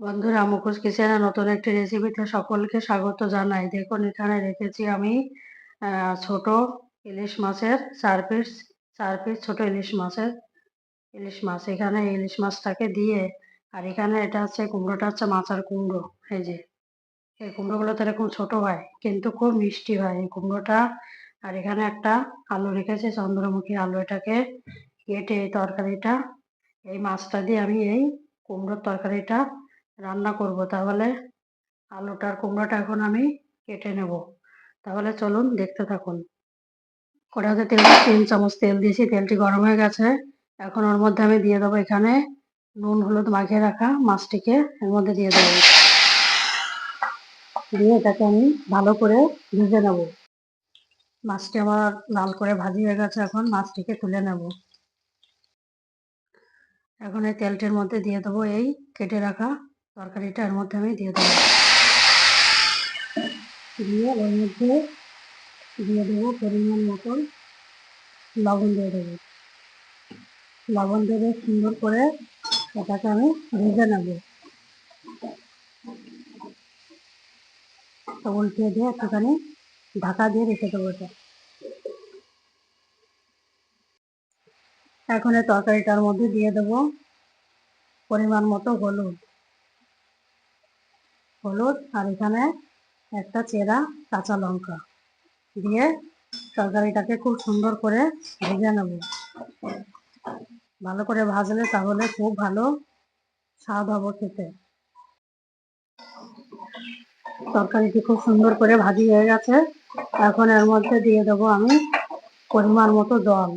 বন্ধুরা, মুখোশ কিচেনে নতুন একটি রেসিপিতে সকলকে স্বাগত জানাই। দেখুন, এখানে রেখেছি আমি ছোট ইলিশ মাছের চার পিস চার পিস ছোট ইলিশ মাছের, ইলিশ মাছ। এখানে ইলিশ মাছটাকে দিয়ে, আর এখানে এটা হচ্ছে কুমড়োটা হচ্ছে মাচার কুমড়ো, এই যে। এই কুমড়োগুলো তো এরকম ছোট হয়, কিন্তু খুব মিষ্টি হয় এই কুমড়োটা। আর এখানে একটা আলু রেখেছি, চন্দ্রমুখী আলু এটাকে কেটে এই তরকারিটা, এই মাছটা দিয়ে আমি এই কুমড়োর তরকারিটা রান্না করব তাহলে। আলুটার কুমড়োটা এখন আমি কেটে নেব। তাহলে চলুন দেখতে থাকুন। কড়াইতে তেল, তিন চামচ তেল দিয়েছি, তেলটি গরম হয়ে গেছে। এখন ওর মধ্যে আমি দিয়ে দেবো এখানে নুন, হলুদ মাখিয়ে রাখা মাছটিকে এর মধ্যে দিয়ে দেবো। দিয়ে এটাকে আমি ভালো করে ভেজে নেব। মাছটি আমার লাল করে ভাজি হয়ে গেছে এখন, মাছটিকে তুলে নেব। এখন এই তেলটির মধ্যে দিয়ে দেবো এই কেটে রাখা তরকারিটা মধ্যে আমি দিয়ে দেবো। দিয়ে ওর মধ্যে দিয়ে দেবো পরিমাণ মতন লবণ দিয়ে দেবো। লবণ দেবে সুন্দর করে এটাকে আমি ভেজে নেব। উল্টে দিয়ে একটুখানি ঢাকা দিয়ে রেখে দেবো এটা এখন এই তরকারিটার মধ্যে দিয়ে দেবো পরিমাণ মতো হলুদ। হলুদ আর এখানে একটা চেরা কাঁচা লঙ্কা দিয়ে তরকারিটাকে খুব সুন্দর করে ভেজে নেব। ভালো করে ভাজলে তাহলে খুব ভালো স্বাদ হবে খেতে। তরকারিটি খুব সুন্দর করে ভাজি হয়ে গেছে। এখন এর মধ্যে দিয়ে দেবো আমি পরিমাণ মতো জল।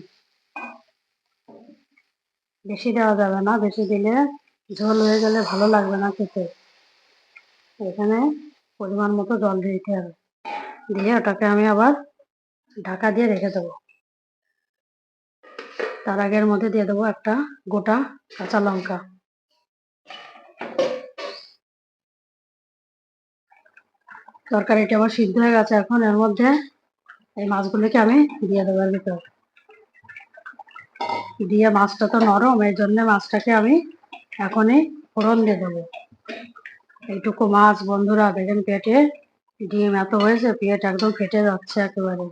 বেশি দেওয়া যাবে না, বেশি দিলে ঝোল হয়ে গেলে ভালো লাগবে না খেতে। এখানে পরিমাণ মতো জল দিয়ে দিতে হবে। দিয়ে ওটাকে আমি আবার ঢাকা দিয়ে রেখে দেবো। তার আগের মধ্যে দিয়ে দেবো একটা গোটা কাঁচা লঙ্কা। তরকারিটা আবার সিদ্ধ হয়ে গেছে এখন। এর মধ্যে এই মাছগুলোকে আমি দিয়ে দেবো এর ভিতর। দিয়ে মাছটা তো নরম, এই জন্য মাছটাকে আমি এখনই ফোড়ন দিয়ে দেবো। এইটুকু মাছ, বন্ধুরা দেখেন পেটে ডিম, এত হয়েছে, পেট একদম ফেটে যাচ্ছে একেবারে।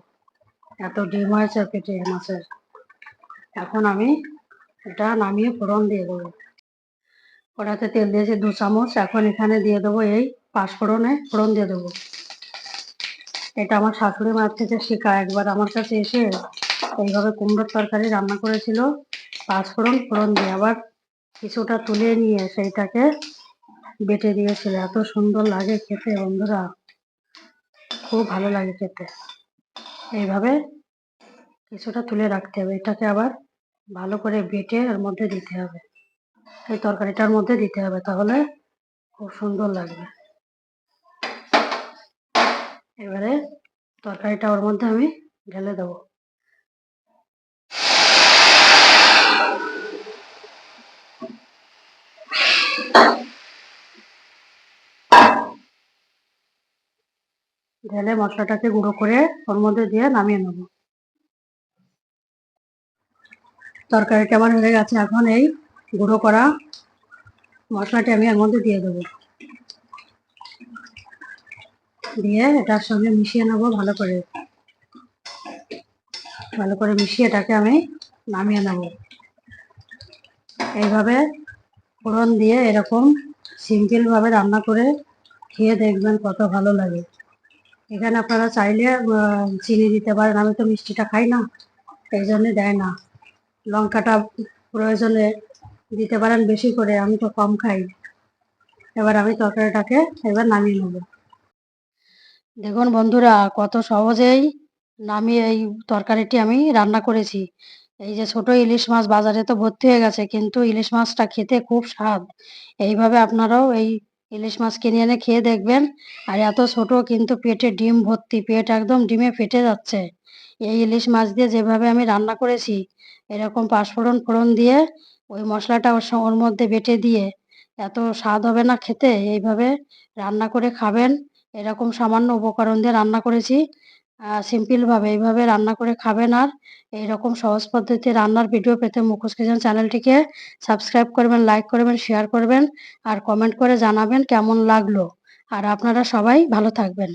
এত ডিম হয়েছে পেটে মাছের। এখন আমি এটা নামিয়ে ফোড়ন দিয়ে দেবো। কড়াতে তেল দিয়েছি দু চামচ, এখন এখানে দিয়ে দেবো এই পাঁচ ফোড়নে দিয়ে দেবো। এটা আমার শাশুড়ি মার থেকে শেখা, একবার আমার কাছে এসে এইভাবে কুমড়োর তরকারি রান্না করেছিল। পাঁচ ফোড়ন ফোড়ন দিয়ে আবার কিছুটা তুলে নিয়ে সেইটাকে বেটে দিয়েছিল। এত সুন্দর লাগে খেতে বন্ধুরা। খুব ভালো লাগে খেতে। এইভাবে কিছুটা তুলে রাখতে হবে। এটাকে আবার ভালো করে বেটে এর মধ্যে দিতে হবে। এই তরকারিটার মধ্যে দিতে হবে তাহলে খুব সুন্দর লাগবে। এবারে তরকারিটা ওর মধ্যে আমি ঢেলে দেবো। ঢেলে মশলাটাকে গুঁড়ো করে ওর মধ্যে দিয়ে নামিয়ে নেব। তরকারিটা আমার হয়ে গেছে, এখন এই গুঁড়ো করা মশলাটি আমি এর মধ্যে দিয়ে দেবো। দিয়ে এটার সঙ্গে মিশিয়ে নেব ভালো করে। ভালো করে মিশিয়ে এটাকে আমি নামিয়ে নেব। এইভাবে ফোড়ন দিয়ে এরকম সিম্পলভাবে রান্না করে খেয়ে দেখবেন কত ভালো লাগে। এখানে আপনারা চাইলে চিনি দিতে পারেন। আমি তো মিষ্টিটা খাই না এই জন্যে দেয় না। লঙ্কাটা প্রয়োজনে দিতে পারেন বেশি করে, আমি তো কম খাই। এবার আমি তরকারিটাকে এবার নামিয়ে নেব। দেখুন বন্ধুরা, কত সহজেই নামিয়ে এই তরকারিটি আমি রান্না করেছি। এই যে ছোট ইলিশ মাছ বাজারে তো ভর্তি হয়ে গেছে, কিন্তু ইলিশ মাছটা খেতে খুব স্বাদ। এইভাবে আপনারাও এই ইলিশ মাছ কিনে এনে খেয়ে দেখবেন। আর এত ছোট কিন্তু পেটে ডিম ভর্তি, পেট একদম ডিমে ফেটে যাচ্ছে। এই ইলিশ মাছ দিয়ে যেভাবে আমি রান্না করেছি, এরকম পাঁচফোড়ন ফোড়ন দিয়ে ওই মশলাটা ওর ওর মধ্যে বেটে দিয়ে, এত স্বাদ হবে না খেতে, এইভাবে রান্না করে খাবেন। এরকম সামান্য উপকরণ দিয়ে রান্না করেছি। সিম্পলভাবে এইভাবে রান্না করে খাবেন আর এইরকম সহজ পদ্ধতিতে রান্নার ভিডিও পেতে মুখোশ কিচেন চ্যানেলটিকে সাবস্ক্রাইব করবেন লাইক করবেন শেয়ার করবেন আর কমেন্ট করে জানাবেন কেমন লাগল। আর আপনারা সবাই ভালো থাকবেন।